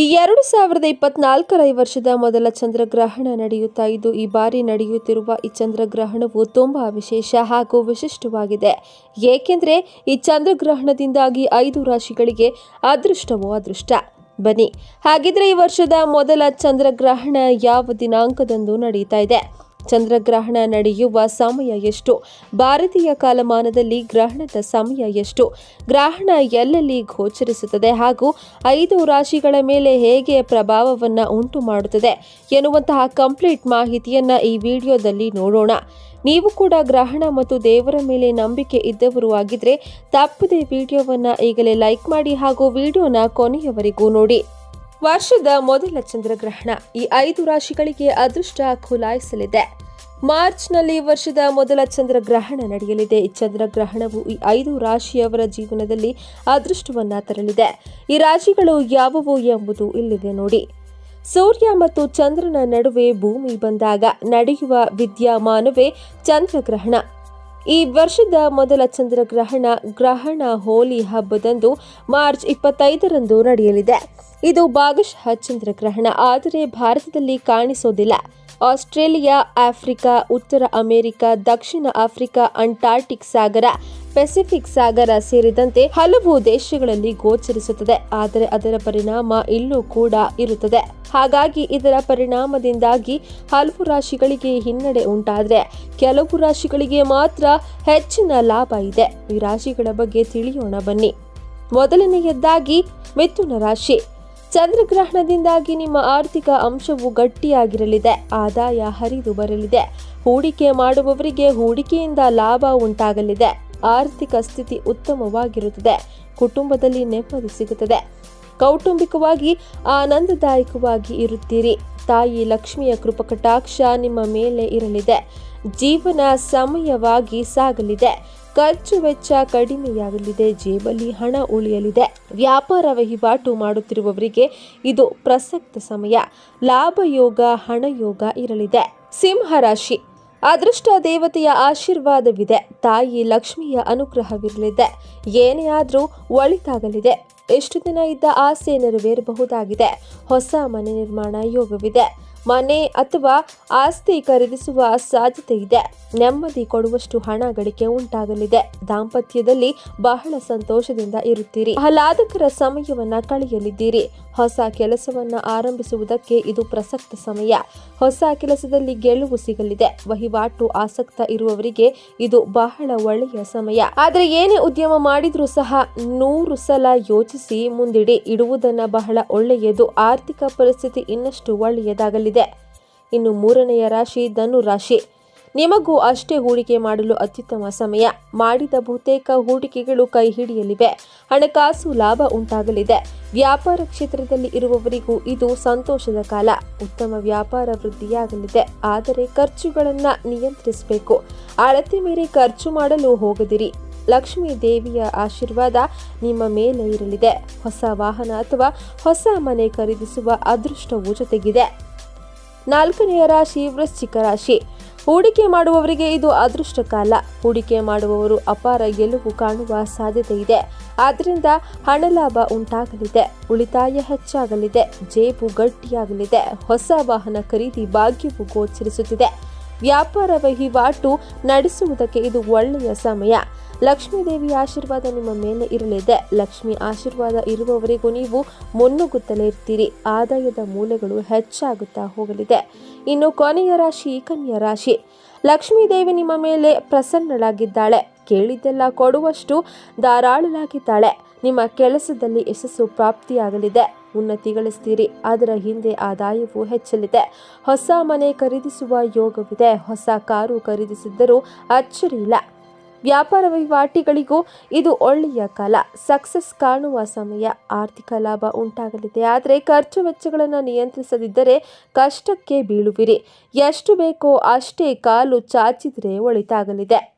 ಈ ಎರಡು ಸಾವಿರದ ಇಪ್ಪತ್ನಾಲ್ಕರ ಈ ವರ್ಷದ ಮೊದಲ ಚಂದ್ರಗ್ರಹಣ ನಡೆಯುತ್ತಾ ಇದ್ದು ಈ ಬಾರಿ ನಡೆಯುತ್ತಿರುವ ಈ ಚಂದ್ರಗ್ರಹಣವು ತುಂಬಾ ವಿಶೇಷ ಹಾಗೂ ವಿಶಿಷ್ಟವಾಗಿದೆ. ಏಕೆಂದರೆ ಈ ಚಂದ್ರಗ್ರಹಣದಿಂದಾಗಿ ಐದು ರಾಶಿಗಳಿಗೆ ಅದೃಷ್ಟವೋ ಅದೃಷ್ಟ. ಬನ್ನಿ, ಹಾಗಿದ್ರೆ ಈ ವರ್ಷದ ಮೊದಲ ಚಂದ್ರಗ್ರಹಣ ಯಾವ ದಿನಾಂಕದಂದು ನಡೆಯುತ್ತಾ ಇದೆ? ಚಂದ್ರಗ್ರಹಣ ನಡೆಯುವ ಸಮಯ ಎಷ್ಟು? ಭಾರತೀಯ ಕಾಲಮಾನದಲ್ಲಿ ಗ್ರಹಣದ ಸಮಯ ಎಷ್ಟು? ಗ್ರಹಣ ಎಲ್ಲೆಲ್ಲಿ ಗೋಚರಿಸುತ್ತದೆ ಹಾಗೂ ಐದು ರಾಶಿಗಳ ಮೇಲೆ ಹೇಗೆ ಪ್ರಭಾವವನ್ನು ಉಂಟು ಮಾಡುತ್ತದೆ ಎನ್ನುವಂತಹ ಕಂಪ್ಲೀಟ್ ಮಾಹಿತಿಯನ್ನ ಈ ವಿಡಿಯೋದಲ್ಲಿ ನೋಡೋಣ. ನೀವು ಕೂಡ ಗ್ರಹಣ ಮತ್ತು ದೇವರ ಮೇಲೆ ನಂಬಿಕೆ ಇದ್ದವರು ಆಗಿದ್ರೆ ತಪ್ಪದೆ ವಿಡಿಯೋವನ್ನು ಈಗಲೇ ಲೈಕ್ ಮಾಡಿ ಹಾಗೂ ವಿಡಿಯೋನ ಕೊನೆಯವರೆಗೂ ನೋಡಿ. ವರ್ಷದ ಮೊದಲ ಚಂದ್ರಗ್ರಹಣ ಈ ಐದು ರಾಶಿಗಳಿಗೆ ಅದೃಷ್ಟ ಖುಲಾಯಿಸಲಿದೆ. ಮಾರ್ಚ್ನಲ್ಲಿ ವರ್ಷದ ಮೊದಲ ಚಂದ್ರಗ್ರಹಣ ನಡೆಯಲಿದೆ. ಈ ಚಂದ್ರಗ್ರಹಣವು ಈ ಐದು ರಾಶಿಯವರ ಜೀವನದಲ್ಲಿ ಅದೃಷ್ಟವನ್ನ ತರಲಿದೆ. ಈ ರಾಶಿಗಳು ಯಾವುವು ಎಂಬುದು ಇಲ್ಲಿದೆ ನೋಡಿ. ಸೂರ್ಯ ಮತ್ತು ಚಂದ್ರನ ನಡುವೆ ಭೂಮಿ ಬಂದಾಗ ನಡೆಯುವ ವಿದ್ಯಮಾನವೇ ಚಂದ್ರಗ್ರಹಣ. ಈ ವರ್ಷದ ಮೊದಲ ಚಂದ್ರಗ್ರಹಣ ಗ್ರಹಣ ಹೋಲಿ ಹಬ್ಬದಂದು ಮಾರ್ಚ್ ಇಪ್ಪತ್ತೈದರಂದು ನಡೆಯಲಿದೆ. ಇದು ಭಾಗಶಃ ಚಂದ್ರಗ್ರಹಣ, ಆದರೆ ಭಾರತದಲ್ಲಿ ಕಾಣಿಸೋದಿಲ್ಲ. ಆಸ್ಟ್ರೇಲಿಯಾ, ಆಫ್ರಿಕಾ, ಉತ್ತರ ಅಮೆರಿಕ, ದಕ್ಷಿಣ ಆಫ್ರಿಕಾ ಅಂಟಾರ್ಟಿಕ್ ಸಾಗರ ಪೆಸಿಫಿಕ್ ಸಾಗರ ಸೇರಿದಂತೆ ಹಲವು ದೇಶಗಳಲ್ಲಿ ಗೋಚರಿಸುತ್ತದೆ. ಆದರೆ ಅದರ ಪರಿಣಾಮ ಇಲ್ಲೂ ಕೂಡ ಇರುತ್ತದೆ. ಹಾಗಾಗಿ ಇದರ ಪರಿಣಾಮದಿಂದಾಗಿ ಹಲವು ರಾಶಿಗಳಿಗೆ ಹಿನ್ನಡೆ ಉಂಟಾದರೆ ಕೆಲವು ರಾಶಿಗಳಿಗೆ ಮಾತ್ರ ಹೆಚ್ಚಿನ ಲಾಭ ಇದೆ. ಈ ರಾಶಿಗಳ ಬಗ್ಗೆ ತಿಳಿಯೋಣ ಬನ್ನಿ. ಮೊದಲನೆಯದ್ದಾಗಿ ಮಿಥುನ ರಾಶಿ. ಚಂದ್ರಗ್ರಹಣದಿಂದಾಗಿ ನಿಮ್ಮ ಆರ್ಥಿಕ ಅಂಶವು ಗಟ್ಟಿಯಾಗಿರಲಿದೆ. ಆದಾಯ ಹರಿದು ಬರಲಿದೆ. ಹೂಡಿಕೆ ಮಾಡುವವರಿಗೆ ಹೂಡಿಕೆಯಿಂದ ಲಾಭ ಉಂಟಾಗಲಿದೆ. ಆರ್ಥಿಕ ಸ್ಥಿತಿ ಉತ್ತಮವಾಗಿರುತ್ತದೆ. ಕುಟುಂಬದಲ್ಲಿ ನೆಮ್ಮದಿ ಸಿಗುತ್ತದೆ. ಕೌಟುಂಬಿಕವಾಗಿ ಆನಂದದಾಯಕವಾಗಿ ಇರುತ್ತೀರಿ. ತಾಯಿ ಲಕ್ಷ್ಮಿಯ ಕೃಪಕಟಾಕ್ಷ ನಿಮ್ಮ ಮೇಲೆ ಇರಲಿದೆ. ಜೀವನ ಸಮಯವಾಗಿ ಸಾಗಲಿದೆ. ಖರ್ಚು ವೆಚ್ಚ ಕಡಿಮೆಯಾಗಲಿದೆ. ಜೇಬಲ್ಲಿ ಹಣ ಉಳಿಯಲಿದೆ. ವ್ಯಾಪಾರ ವಹಿವಾಟು ಮಾಡುತ್ತಿರುವವರಿಗೆ ಇದು ಪ್ರಸಕ್ತ ಸಮಯ. ಲಾಭಯೋಗ, ಹಣಯೋಗ ಇರಲಿದೆ. ಸಿಂಹ ರಾಶಿ. ಅದೃಷ್ಟ ದೇವತೆಯ ಆಶೀರ್ವಾದವಿದೆ. ತಾಯಿ ಲಕ್ಷ್ಮಿಯ ಅನುಗ್ರಹವಿರಲಿದೆ. ಏನೇ ಆದರೂ ಒಳಿತಾಗಲಿದೆ. ಎಷ್ಟು ದಿನ ಇದ್ದ ಆಸೆ ನೆರವೇರಬಹುದಾಗಿದೆ. ಹೊಸ ಮನೆ ನಿರ್ಮಾಣ ಯೋಗವಿದೆ. ಮನೆ ಅಥವಾ ಆಸ್ತಿ ಖರೀದಿಸುವ ಸಾಧ್ಯತೆ ಇದೆ. ನೆಮ್ಮದಿ ಕೊಡುವಷ್ಟು ಹಣ ಗಳಿಕೆ ಉಂಟಾಗಲಿದೆ. ದಾಂಪತ್ಯದಲ್ಲಿ ಬಹಳ ಸಂತೋಷದಿಂದ ಇರುತ್ತೀರಿ. ಆಹ್ಲಾದಕರ ಸಮಯವನ್ನ ಕಳೆಯಲಿದ್ದೀರಿ. ಹೊಸ ಕೆಲಸವನ್ನ ಆರಂಭಿಸುವುದಕ್ಕೆ ಇದು ಪ್ರಸಕ್ತ ಸಮಯ. ಹೊಸ ಕೆಲಸದಲ್ಲಿ ಗೆಲುವು ಸಿಗಲಿದೆ. ವಹಿವಾಟು ಆಸಕ್ತ ಇರುವವರಿಗೆ ಇದು ಬಹಳ ಒಳ್ಳೆಯ ಸಮಯ. ಆದರೆ ಏನೇ ಉದ್ಯಮ ಮಾಡಿದ್ರೂ ಸಹ ನೂರು ಸಲ ಯೋಚಿಸಿ ಮುಂದಿಡಿ. ಇಡುವುದನ್ನ ಬಹಳ ಒಳ್ಳೆಯದು. ಆರ್ಥಿಕ ಪರಿಸ್ಥಿತಿ ಇನ್ನಷ್ಟು ಒಳ್ಳೆಯದಾಗಲಿದೆ. ಇನ್ನು ಮೂರನೆಯ ರಾಶಿ ಧನು ರಾಶಿ. ನಿಮಗೂ ಅಷ್ಟೇ ಹೂಡಿಕೆ ಮಾಡಲು ಅತ್ಯುತ್ತಮ ಸಮಯ. ಮಾಡಿದ ಬಹುತೇಕ ಹೂಡಿಕೆಗಳು ಕೈ ಹಿಡಿಯಲಿವೆ. ಹಣಕಾಸು ಲಾಭ ಉಂಟಾಗಲಿದೆ. ವ್ಯಾಪಾರ ಕ್ಷೇತ್ರದಲ್ಲಿ ಇರುವವರಿಗೂ ಇದು ಸಂತೋಷದ ಕಾಲ. ಉತ್ತಮ ವ್ಯಾಪಾರ ವೃದ್ಧಿಯಾಗಲಿದೆ. ಆದರೆ ಖರ್ಚುಗಳನ್ನು ನಿಯಂತ್ರಿಸಬೇಕು. ಅಳತೆ ಮೀರಿ ಖರ್ಚು ಮಾಡಲು ಹೋಗದಿರಿ. ಲಕ್ಷ್ಮೀ ದೇವಿಯ ಆಶೀರ್ವಾದ ನಿಮ್ಮ ಮೇಲೆ ಇರಲಿದೆ. ಹೊಸ ವಾಹನ ಅಥವಾ ಹೊಸ ಮನೆ ಖರೀದಿಸುವ ಅದೃಷ್ಟವೂ ಜೊತೆಗಿದೆ. ನಾಲ್ಕನೆಯ ರಾಶಿ ವೃಶ್ಚಿಕ ರಾಶಿ ಹೂಡಿಕೆ ಮಾಡುವವರಿಗೆ ಇದು ಅದೃಷ್ಟ ಕಾಲ. ಹೂಡಿಕೆ ಮಾಡುವವರು ಅಪಾರ ಗೆಲುವು ಕಾಣುವ ಸಾಧ್ಯತೆ ಇದೆ. ಆದ್ದರಿಂದ ಹಣ ಲಾಭ ಉಂಟಾಗಲಿದೆ. ಉಳಿತಾಯ ಹೆಚ್ಚಾಗಲಿದೆ. ಜೇಬು ಗಟ್ಟಿಯಾಗಲಿದೆ. ಹೊಸ ವಾಹನ ಖರೀದಿ ಭಾಗ್ಯವು ಗೋಚರಿಸುತ್ತಿದೆ. ವ್ಯಾಪಾರ ವಹಿವಾಟು ನಡೆಸುವುದಕ್ಕೆ ಇದು ಒಳ್ಳೆಯ ಸಮಯ. ಲಕ್ಷ್ಮೀ ದೇವಿಯ ಆಶೀರ್ವಾದ ನಿಮ್ಮ ಮೇಲೆ ಇರಲಿದೆ. ಲಕ್ಷ್ಮಿ ಆಶೀರ್ವಾದ ಇರುವವರೆಗೂ ನೀವು ಮುನ್ನುಗ್ಗುತ್ತಲೇ ಇರ್ತೀರಿ. ಆದಾಯದ ಮೂಲಗಳು ಹೆಚ್ಚಾಗುತ್ತಾ ಹೋಗಲಿದೆ. ಇನ್ನು ಕೊನೆಯ ರಾಶಿ, ಕನ್ಯಾ ರಾಶಿ. ಲಕ್ಷ್ಮೀ ದೇವಿ ನಿಮ್ಮ ಮೇಲೆ ಪ್ರಸನ್ನಳಾಗಿದ್ದಾಳೆ. ಕೇಳಿದ್ದೆಲ್ಲ ಕೊಡುವಷ್ಟು ಧಾರಾಳಲಾಗಿದ್ದಾಳೆ ನಿಮ್ಮ ಕೆಲಸದಲ್ಲಿ ಯಶಸ್ಸು ಪ್ರಾಪ್ತಿಯಾಗಲಿದೆ. ಉನ್ನತಿ ಗಳಿಸ್ತೀರಿ ಅದರ ಹಿಂದೆ ಆದಾಯವು ಹೆಚ್ಚಲಿದೆ. ಹೊಸ ಮನೆ ಖರೀದಿಸುವ ಯೋಗವಿದೆ. ಹೊಸ ಕಾರು ಖರೀದಿಸಿದ್ದರೂ ಅಚ್ಚರಿ ಇಲ್ಲ. ವ್ಯಾಪಾರ ವಹಿವಾಟಿಗಳಿಗೂ ಇದು ಒಳ್ಳೆಯ ಕಾಲ. ಸಕ್ಸಸ್ ಕಾಣುವ ಸಮಯ. ಆರ್ಥಿಕ ಲಾಭ ಉಂಟಾಗಲಿದೆ. ಆದರೆ ಖರ್ಚು ವೆಚ್ಚಗಳನ್ನು ನಿಯಂತ್ರಿಸದಿದ್ದರೆ ಕಷ್ಟಕ್ಕೆ ಬೀಳುವಿರಿ. ಎಷ್ಟು ಬೇಕೋ ಅಷ್ಟೇ ಕಾಲು ಚಾಚಿದರೆ ಒಳಿತಾಗಲಿದೆ.